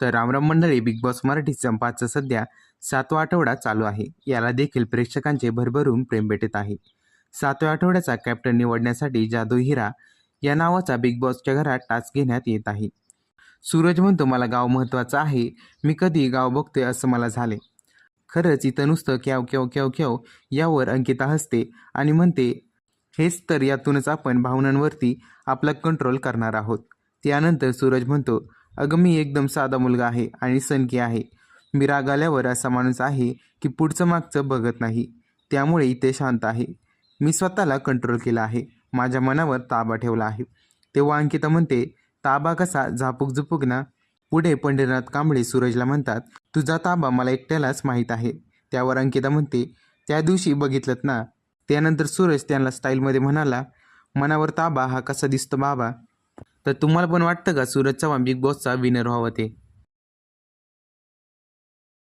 तर रामराम मंडळी बिग बॉस मराठी संपाचा सध्या सातवा आठवडा चालू आहे. याला देखील प्रेक्षकांचे भरभरून प्रेम भेटत आहे. सातव्या आठवड्याचा कॅप्टन निवडण्यासाठी जादू हिरा या नावाचा बिग बॉसच्या घरात टास्क घेण्यात येत आहे. सूरज म्हणतो मला गाव महत्त्वाचं आहे. मी कधी गाव बघतोय असं मला झाले खरंच इथं नुसतं क्याव क्याव क्याव क्याव यावर अंकिता हसते आणि म्हणते हेच तर यातूनच आपण भावनांवरती आपला कंट्रोल करणार आहोत. त्यानंतर सूरज म्हणतो अगं मी एकदम साधा मुलगा आहे आणि सनकी आहे. मी राग आल्यावर असा माणूस आहे की पुढचं मागचं बघत नाही. त्यामुळे इथे शांत आहे. मी स्वतःला कंट्रोल केला आहे. माझ्या मनावर ताबा ठेवला आहे. तेव्हा अंकिता म्हणते ताबा कसा? झापूक झुपूक ना? पुढे पंढरीनाथ कांबळे सूरजला म्हणतात तुझा ताबा मला एकट्यालाच माहीत आहे. त्यावर अंकिता म्हणते त्या दिवशी बघितलं ना? त्यानंतर सूरज त्यांना स्टाईलमध्ये म्हणाला मनावर ताबा हा कसा दिसतो बाबा? तर तुम्हाला पण वाटतं का? सूरज चव्हाण बिग बॉसचा विनर व्हावं ते?